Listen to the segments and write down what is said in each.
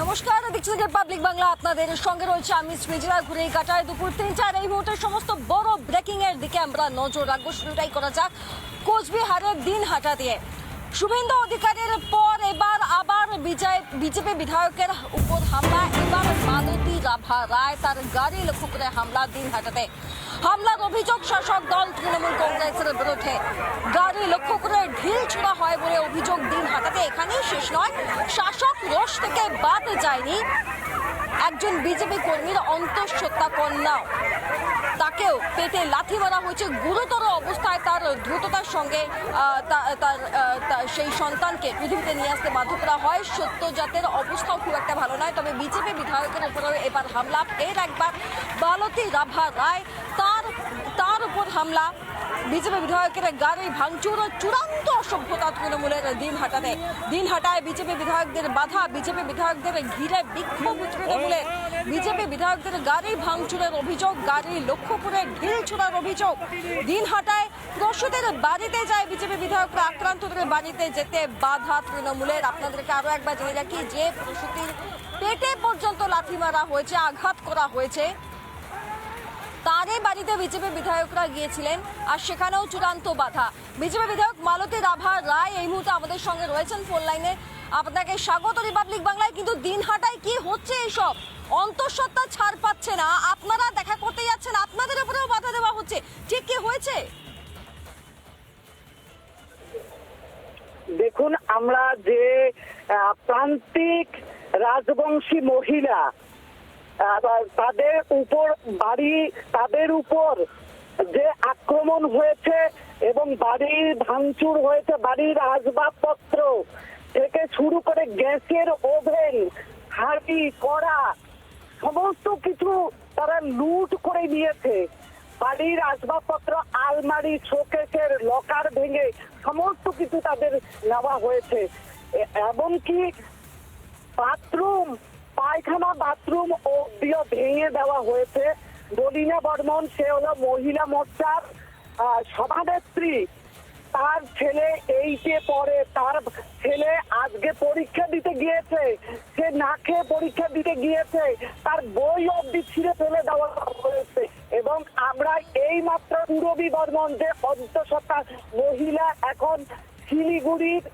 নমস্কার দেখছেন রিপাবলিক বাংলা আপনাদের সঙ্গে রয়েছে আমি সৃজিলা ঘুরে কাটায় দুপুর তিনটার এই মুহূর্তে সমস্ত বড় ব্রেকিং এর দিকে আমরা নজর রাখব, শুরুটাই করা যাক কোচবিহারের দিন হাটা দিয়ে। শুভেন্দু অধিকারীর পর এবার আবার বিজেপি বিধায়কের উপর হামলা, এবার মালতী রাভা রায় তার গাড়ি লক্ষ্য করে হামলা দিন হাটাতে হামলার অভিযোগ, শাসক দল তৃণমূল কংগ্রেসের বিরুদ্ধে। গাড়ি লক্ষ্য করে ঢিল ছোড়া হয় বলে অভিযোগ দিন হাটাতে এখানেই শেষ নয়। রোষ থেকে বাদ যায়নি একজন বিজেপি কর্মীর অন্তঃসত্ত্বা কন্যাও তাকেও পেটে লাথি মারা হয়েছে। গুরুতর অবস্থায় তার দ্রুততার সঙ্গে তার সেই সন্তানকে পৃথিবীতে নিয়ে আসতে বাধ্য করা হয়। সত্যজাতের অবস্থাও খুব একটা ভালো নয়। তবে বিজেপি বিধায়কের উপরেও এবার হামলা। ফের একবার বালতি রাভা রায় তার তার উপর হামলা। বিজেপি বিধায়কের গাড়ি ভাঙচুর ও চূড়ান্ত অসভ্যতা তৃণমূলের দিন হাটাতে। দিন হাটায় বিজেপি বিধায়কদের বাধা, বিজেপি বিধায়কদের ঘিরে বিক্ষোভ তৃণমূলের বিজেপি বিধায়কদের গাড়ি ভাঙচুরের অভিযোগ, গাড়ি লক্ষ্য করে ঢিল ছোড়ার অভিযোগ। দিন হাটায় প্রসূতের বাড়িতে যায় বিজেপি বিধায়করা, আক্রান্তদের বাড়িতে যেতে বাধা তৃণমূলের। আপনাদেরকে আরও একবার জেনে রাখি যে প্রসূতির পেটে পর্যন্ত লাথি মারা হয়েছে, আঘাত করা হয়েছে। তারই বাড়িতে বিজেপি বিধায়করা গিয়েছিলেন, আর সেখানেও চূড়ান্ত বাধা। বিজেপি বিধায়ক মালতী রাভা রায় এই মুহূর্তে আমাদের সঙ্গে রয়েছেন ফোন লাইনে। আপনাকে স্বাগত রিপাবলিক বাংলায়, কিন্তু দিন দিনহাটায় কি হচ্ছে এইসব অন্তঃসত্ত্বা ছাড় পাচ্ছে না, আপনারা দেখা করতে যাচ্ছেন, আপনাদের উপরেও বাধা দেওয়া হচ্ছে। ঠিক কি হয়েছে? দেখুন, আমরা যে প্রান্তিক রাজবংশী মহিলা তাদের উপর, বাড়ি, তাদের উপর যে আক্রমণ হয়েছে এবং বাড়ির ভাঙচুর হয়েছে বাড়ির আসবাবপত্র থেকে শুরু করে গ্যাসের ওভেন, হাঁড়ি, কড়া, সমস্ত কিছু তারা লুট করে নিয়েছে। বাড়ির আসবাবপত্র, আলমারি, শোকেসের লকার ভেঙে সমস্ত কিছু তাদের নেওয়া হয়েছে। এমনকি বাথরুম পায়খানা, বাথরুম অব্দিও ভেঙে দেওয়া হয়েছে। দলিনা বর্মন, সে হলো মহিলা মোর্চার সভানেত্রী। তার ছেলে এইটে পড়ে, তার ছেলে আজকে পরীক্ষা দিতে গিয়েছে। সে না খেয়ে পরীক্ষা দিতে গিয়েছে। তার বই অব্দি ছিঁড়ে ফেলে দেওয়া হয়েছে। এবং আমরা এই মাত্র পূরবী বর্মন, যে অন্তঃসত্ত্বা মহিলা, এখন শিলিগুড়ির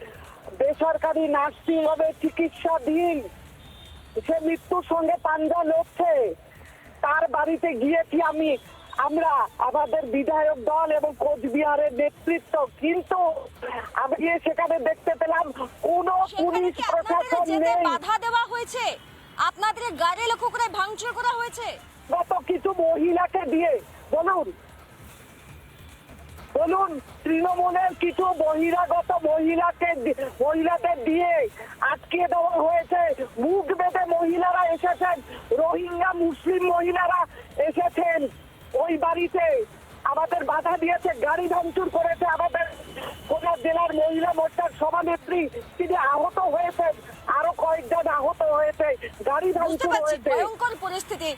বেসরকারি নার্সিং হোমে চিকিৎসাধীন। সে মৃত্যুর সঙ্গে পাঞ্জা লড়ছে। তার বাড়িতে গিয়েছি আমি। আমরা আমাদের বিধায়ক দল এবং কোচবিহারের নেতৃত্ব। কিন্তু আমি সেখানে দেখতে পেলাম কোনো পুলিশ প্রশাসন নেই। বাধা দেওয়া হয়েছে? আপনাদের গাড়ি লক্ষ্য করে ভাঙচুর করা হয়েছে? গত কিছু মহিলাকে দিয়ে বলুন বলুন তৃণমূলের কিছু বহিরাগত মহিলাকে মহিলাদের দিয়ে আটকে দেওয়া হয়েছে। মুখ বেঁধে মহিলারা এসেছেন রোহিঙ্গা মুসলিম মহিলারা এসেছেন ওই বাড়িতে। আমাদের বাধা দিয়েছে গাড়ি ভাঙচুর করেছে আমাদের কোনা জেলার মহিলা মোর্চার সভানেত্রী। তিনি আহত হয়েছেন আরও কয়েকজন আহত হয়েছে গাড়ি ভাঙচুর হয়েছে। ভয়ঙ্কর পরিস্থিতি।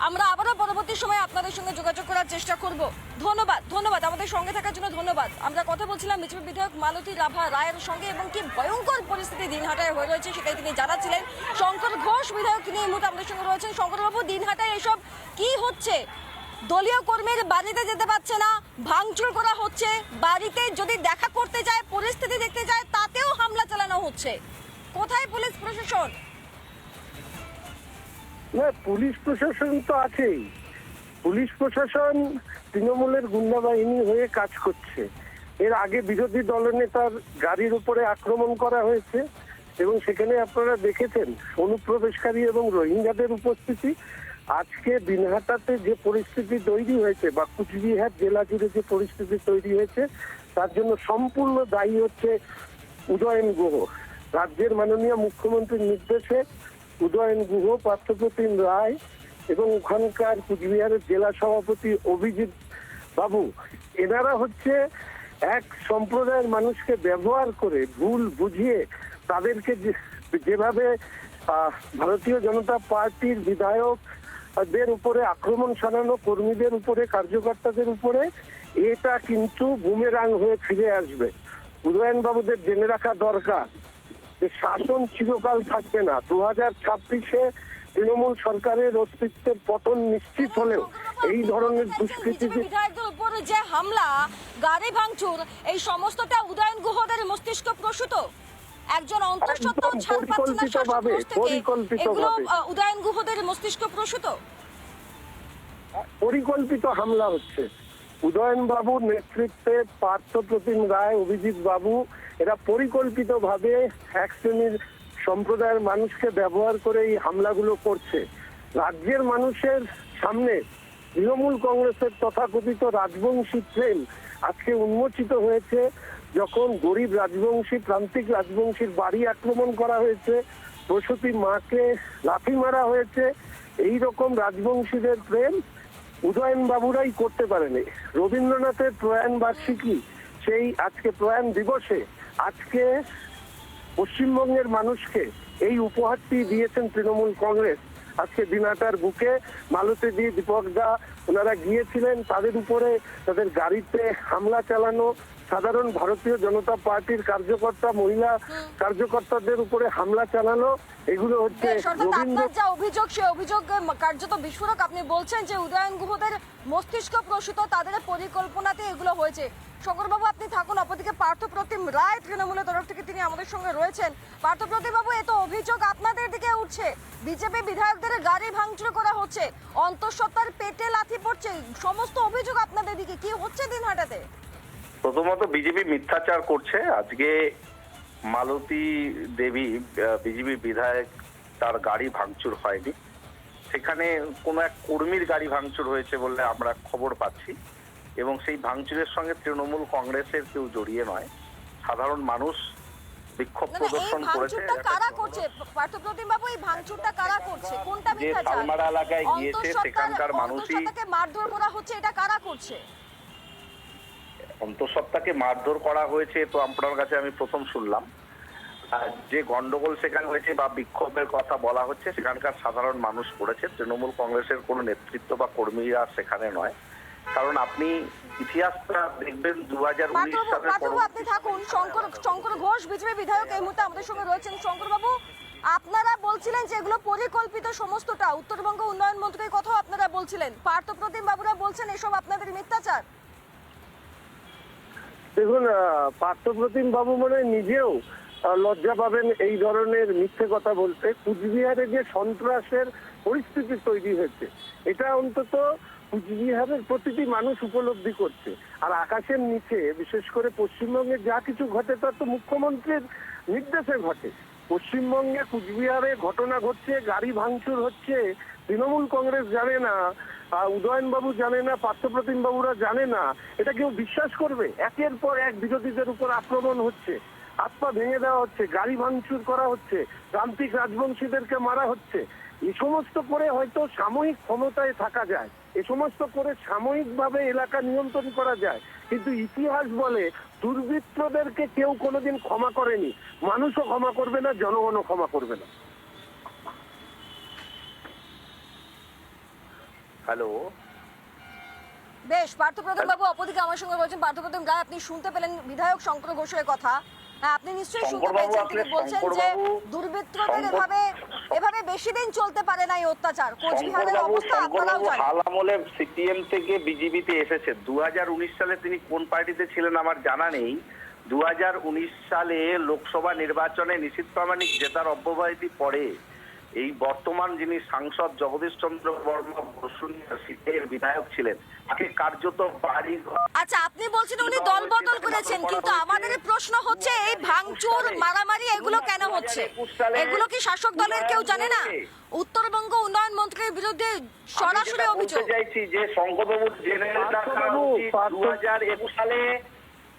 আমরা আবারও পরবর্তী সময় আপনাদের সঙ্গে যোগাযোগ করার চেষ্টা করব। ধন্যবাদ ধন্যবাদ। আমাদের সঙ্গে থাকার জন্য ধন্যবাদ। আমরা কথা বলছিলাম বিজেপি বিধায়ক মালতী রাভা রায়ের সঙ্গে এবং কি ভয়ঙ্কর পরিস্থিতি দিনহাটায় হয়ে রয়েছে সেটাই তিনি জানাচ্ছিলেন। শঙ্কর ঘোষ বিধায়ক তিনি এই মুহূর্তে আমাদের সঙ্গে রয়েছেন। শঙ্করবাবু, দিনহাটায় এসব কি হচ্ছে? দলীয় কর্মীর বাড়িতে যেতে পারছে না, ভাঙচুর করা হচ্ছে, বাড়িতে যদি দেখা করতে যায়, পরিস্থিতি দেখতে যায়, তাতেও হামলা চালানো হচ্ছে। কোথায় পুলিশ প্রশাসন? না, পুলিশ প্রশাসন তো আছেই। পুলিশ প্রশাসন তৃণমূলের গুন্ডা বাহিনী হয়ে কাজ করছে। এর আগে বিরোধী দলনেতার গাড়ির উপরে আক্রমণ করা হয়েছে এবং সেখানে আপনারা দেখেছেন অনুপ্রবেশকারী এবং রোহিঙ্গাদের উপস্থিতি। আজকে দিনহাটাতে যে পরিস্থিতি তৈরি হয়েছে বা কুচবিহার জেলা জুড়ে যে পরিস্থিতি তৈরি হয়েছে, তার জন্য সম্পূর্ণ দায়ী হচ্ছে উদয়ন গুহ। রাজ্যের মাননীয় মুখ্যমন্ত্রীর নির্দেশে উদয়ন গুহ, পার্থপ্রতিম রায় এবং ওখানকার কুচবিহারের জেলা সভাপতি অভিজিৎ বাবু, এনারা হচ্ছে এক সম্প্রদায়ের মানুষকে ব্যবহার করে ভুল বুঝিয়ে তাদেরকে যেভাবে ভারতীয় জনতা পার্টির বিধায়ক দের উপরে আক্রমণ সানানো কর্মীদের উপরে, কার্যকর্তাদের উপরে, এটা কিন্তু বুমেরাং হয়ে ফিরে আসবে। উদয়ন বাবুদের জেনে রাখা দরকার। যে শাসন চিরকাল থাকবে না। দু হাজার ছাব্বিশে তৃণমূল সরকারের অস্তিত্বের পতন নিশ্চিত হলেও এই ধরনের দুষ্কৃতি বিধায়কদের উপরে যে হামলা গাড়ি ভাঙচুর এই সমস্তটা উদয়ন গুহদের মস্তিষ্ক প্রসূত। একজন অন্তঃসত্ত্বা একদম ছাড় পাচ্ছে না শাসক থেকে এগুলো উদয়ন গুহদের মস্তিষ্ক প্রসূত? পরিকল্পিত হামলা হচ্ছে। উদয়ন বাবুর নেতৃত্বে পার্থ প্রতিম রায় অভিজিৎ বাবু এরা পরিকল্পিতভাবে এক শ্রেণির সম্প্রদায়ের মানুষকে ব্যবহার করে এই হামলাগুলো করছে। রাজ্যের মানুষের সামনে তৃণমূল কংগ্রেসের তথাকথিত রাজবংশী ট্রেন আজকে উন্মোচিত হয়েছে। যখন গরিব রাজবংশী, প্রান্তিক রাজবংশীর বাড়ি আক্রমণ করা হয়েছে, প্রসূতি মাকে লাথি মারা হয়েছে, এই রকম রাজবংশীদের প্রেম উদয়ন বাবুরাই করতে পারেনি। রবীন্দ্রনাথের প্রয়াণ বার্ষিকী, সেই আজকে প্রয়াণ দিবসে আজকে পশ্চিমবঙ্গের মানুষকে এই উপহারটি দিয়েছেন তৃণমূল কংগ্রেস। আজকে দিনাটার বুকে মালতী দি দীপক দা ওনারা গিয়েছিলেন, তাদের উপরে তাদের গাড়িতে হামলা চালানো সাধারণ ভারতীয় জনতা পার্টির কার্যকর্তা মহিলা কার্যকর্তাদের উপরে হামলা চালানো এগুলো হচ্ছে আপনার যা অভিযোগ সে অভিযোগ কার্যত বিস্ফোরক। আপনি বলছেন যে উদয়ন গুহদের মস্তিষ্ক প্রসূত তাদের পরিকল্পনাতে এগুলো হয়েছে। শঙ্করবাবু আপনি থাকুন। অপরদিকে পার্থপ্রতিম রায় তৃণমূলের তরফ থেকে তিনি আমাদের সঙ্গে রয়েছেন। পার্থপ্রতিম বাবু এ তো অভিযোগ আপনাদের দিকে উঠছে। বিজেপি বিধায়কদের গাড়ি ভাঙচুর করা হচ্ছে। অন্তঃসত্ত্বার পেটে লাথি পড়ছে। সমস্ত অভিযোগ আপনাদের দিকে কি হচ্ছে দিনহাটাতে? প্রথমত বিজেপি মিথ্যাচার করছে। আজকে মালতী দেবী বিজেপি বিধায়ক তার গাড়ি ভাঙচুর হয়নি। সেখানে কোনো এক কর্মীর গাড়ি ভাঙচুর হয়েছে বলে আমরা খবর পাচ্ছি এবং সেই ভাঙচুরের সঙ্গে তৃণমূল কংগ্রেসের কেউ জড়িয়ে নয়। সাধারণ মানুষ বিক্ষোভ প্রদর্শন করেছে কারা করছে? পার্থপ্রতিম বাবু এই ভাঙচুরটা কারা করছে? কোনটা যে শালমারা এলাকায় গিয়েছে, সেখানকার মানুষই- মারধর করা হচ্ছে এটা কারা করছে? অন্তঃসত্ত্বাকে মারধর করা হয়েছে তো আপনার কাছে আমি প্রথম শুনলাম। যে গন্ডগোল সেখানে হয়েছে বা বিক্ষোভের কথা বলা হচ্ছে সেখানকার সাধারণ মানুষ করেছে তৃণমূল কংগ্রেসের কোনো নেতৃত্ব বা কর্মীরা সেখানে নয়। কারণ আপনি ইতিহাসটা দেখবেন দু হাজার উনিশ পার্থবাবু আপনি থাকুন। শঙ্কর শঙ্কর ঘোষ বিজেপি বিধায়ক এই মুহূর্তে আমাদের সঙ্গে রয়েছেন। শঙ্কর বাবু আপনারা বলছিলেন যে এগুলো পরিকল্পিত সমস্তটা। উত্তরবঙ্গ উন্নয়ন মন্ত্রীর কথাও আপনারা বলছিলেন। পার্থপ্রতিম বাবুরা বলছেন এসব আপনাদের মিথ্যাচার। দেখুন পার্থপ্রতিম বাবু মনে নিজেও লজ্জা পাবেন এই ধরনের মিথ্যে কথা বলতে। কুচবিহারে যে সন্ত্রাসের পরিস্থিতি তৈরি হয়েছে, এটা অন্তত কুচবিহারের প্রতিটি মানুষ উপলব্ধি করছে। আর আকাশের নিচে, বিশেষ করে পশ্চিমবঙ্গে যা কিছু ঘটে, তা তো মুখ্যমন্ত্রীর নির্দেশে ঘটে। পশ্চিমবঙ্গে কুচবিহারে ঘটনা ঘটছে গাড়ি ভাঙচুর হচ্ছে তৃণমূল কংগ্রেস জানে না আহ, উদয়ন বাবু জানে না পার্থপ্রতিম বাবুরা জানে না এটা কেউ বিশ্বাস করবে? একের পর এক বিরোধীদের উপর আক্রমণ হচ্ছে পা ভেঙে দেওয়া হচ্ছে গাড়ি ভাঙচুর করা হচ্ছে প্রান্তিক রাজবংশীদেরকে মারা হচ্ছে। এ সমস্ত করে হয়তো সাময়িক ক্ষমতায় থাকা যায় এ সমস্ত করে সাময়িকভাবে এলাকা নিয়ন্ত্রণ করা যায় কিন্তু ইতিহাস বলে দুর্বৃত্তদেরকে কেউ কোনোদিন ক্ষমা করেনি। মানুষও ক্ষমা করবে না, জনগণও ক্ষমা করবে না। হ্যালো? বেশ পার্থপ্রতিম বাবু অপরদিকে আমার সঙ্গে বলছেন পার্থপ্রতিম গায়ে আপনি শুনতে পেলেন বিধায়ক শঙ্কর ঘোষের কথা। আপনি নিশ্চয়ই শুনতে পেয়েছেন। তিনি বলছেন যে দুর্বৃত্তদের এভাবে এভাবে বেশি দিন চলতে পারে না এই অত্যাচার। কোচবিহারের অবস্থা আপনারাও জানেন আমলে সিপিএম থেকে বিজেপিতে এসেছে। 2019 সালে তিনি কোন পার্টিতে ছিলেন আমার জানা নেই। দু হাজার উনিশ সালে লোকসভা নির্বাচনে নিশীত প্রামাণিক জেতার অব্যবহিত পরে এই বর্তমান যিনি সাংসদ জগদীশ চন্দ্র বর্মা বসুনিয়া সিটের বিধায়ক ছিলেন তাকে কার্যত বাড়ি আচ্ছা আপনি বলছেন উনি দল বদল করেছেন কিন্তু আমাদের প্রশ্ন হচ্ছে এই ভাঙচুর মারামারি এগুলো কেন হচ্ছে? এগুলো কি শাসক দলের কেউ জানে না? উত্তরবঙ্গ উন্নয়ন মন্ত্রীর বিরুদ্ধে সরাসরি আমি অভিযোগ বলতে চাইছি যে শঙ্করবাবু জেনে রাখা পার্থবাবু, উচিত পার্থ- দু হাজার একুশ সালে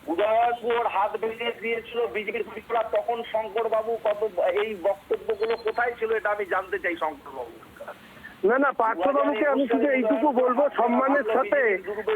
উদয়পুর হাত ভেঙে দিয়েছিল বিজেপির কর্মীরা তখন শঙ্করবাবু কত এই বক্তব্যগুলো কোথায় ছিল এটা আমি জানতে চাই শঙ্করবাবু। না না পার্থবাবুকে আমি শুধু এইটুকু বলব সম্মানের সাথে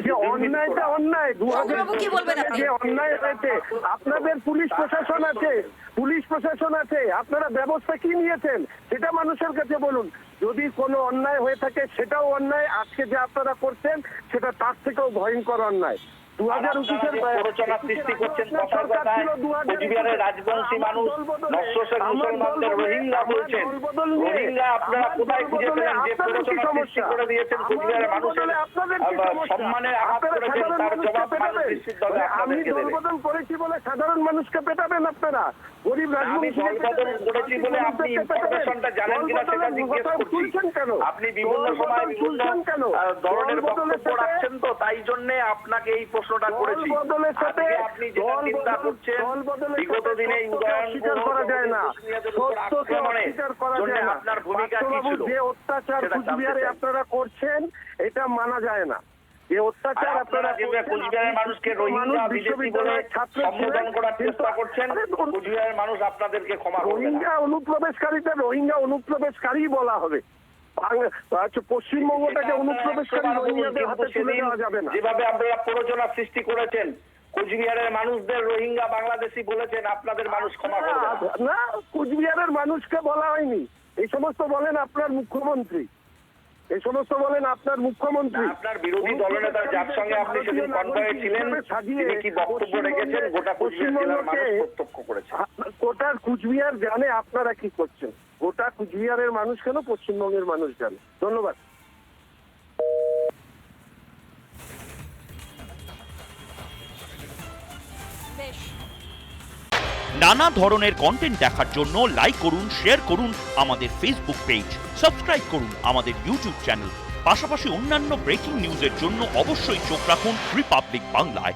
যে অন্যায়টা অন্যায় দু হাজার শঙ্করবাবু কি বলবেন আপনি? যে অন্যায় হয়েছে আপনাদের পুলিশ প্রশাসন আছে পুলিশ প্রশাসন আছে আপনারা ব্যবস্থা কি নিয়েছেন সেটা মানুষের কাছে বলুন। যদি কোনো অন্যায় হয়ে থাকে সেটাও অন্যায় আজকে যে আপনারা করছেন সেটা তার থেকেও ভয়ঙ্কর অন্যায়। দু হাজার আর আপনারা উনিশের যে প্ররোচনা সৃষ্টি করছেন কথার কথায় কোচবিহারের রাজবংশী মানুষ নশ্বশের মুসলমানদের রোহিঙ্গা বলছেন রোহিঙ্গা আপনারা কোথায় খুঁজে পেলেন যে প্ররোচনা সৃষ্টি করে দিয়েছেন কোচবিহারের মানুষের? সম্মানে আঘাত করেছেন তার জবাব মানুষ নিশ্চিতভাবে আপনাদেরকে দেবে। করেছি বলে সাধারণ মানুষকে পেটাবেন আপনারা? গরিব করেছি বলে আপনি মানুষকে ইনফরমেশনটা জানেন কিনা সেটা জিজ্ঞেস করছি। কেন? আপনি বিভিন্ন সময় বিভিন্ন ধরনের বক্তব্য রাখছেন তো তাই জন্য আপনাকে এই প্রশ্নটা করেছি। সাথে আপনি যেটা চিন্তা করছেন বিগত দিনে উদয়ন করা যায় না। সত্যকে অস্বীকার করা যায় না। আপনার ভূমিকা কি ছিল? যে অত্যাচার কুচবিহারে আপনারা করছেন এটা মানা যায় না। যে অত্যাচার আপনারা করছেন, মানুষকে রোহিঙ্গা বিদেশি বলে সম্বোধন করার চেষ্টা করছেন কোচবিহারের মানুষ আপনাদেরকে ক্ষমা করবে রোহিঙ্গা অনুপ্রবেশকারীদের রোহিঙ্গা অনুপ্রবেশকারী বলা হবে। পশ্চিমবঙ্গটাকে অনুপ্রবেশকারী রোহিঙ্গাদের হাতে তুলে দেওয়া যাবে না। যেভাবে আপনারা প্ররোচনা সৃষ্টি করেছেন কোচবিহারের মানুষদের রোহিঙ্গা বাংলাদেশি বলেছেন আপনাদের মানুষ ক্ষমা করবে না। না মানুষকে বলা হয়নি। এই সমস্ত বলেন আপনার মুখ্যমন্ত্রী। এই সমস্ত বলেন আপনার মুখ্যমন্ত্রী। আপনার বিরোধী দলনেতা যার সঙ্গে আপনি সেদিন কনভয়ে ছিলেন তিনি কি বক্তব্য রেখেছেন? গোটা কোচবিহার জেলার মানুষ প্রত্যক্ষ করেছে গোটা কুচবিহার জানে আপনারা কি করছেন। গোটা কুচবিহারের মানুষ কেন পশ্চিমবঙ্গের মানুষ জানে? ধন্যবাদ। নানা ধরনের কন্টেন্ট দেখার জন্য লাইক করুন শেয়ার করুন আমাদের ফেসবুক পেজ সাবস্ক্রাইব করুন আমাদের ইউটিউব চ্যানেল পাশাপাশি অন্যান্য ব্রেকিং নিউজের জন্য অবশ্যই চোখ রাখুন রিপাবলিক বাংলায়